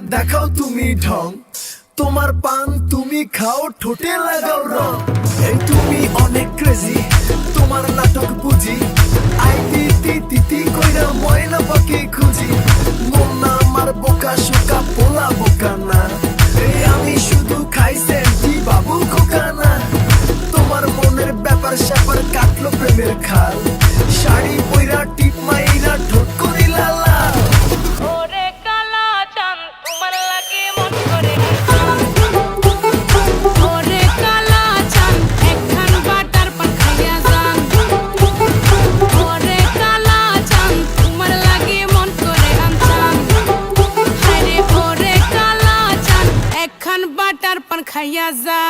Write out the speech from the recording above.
দেখাও তুমি ঢং। তোমার পান তুমি খাও, ঠোঁটে লাগাও রং। এই তুমি অনেক ক্রেজি তোমার নাটক বুঝি আই তিতি তিতি কইরা ময়না পাখি খুঁজি। মন না আমার বোকা শোকা পোলা বোকা। Ayaza.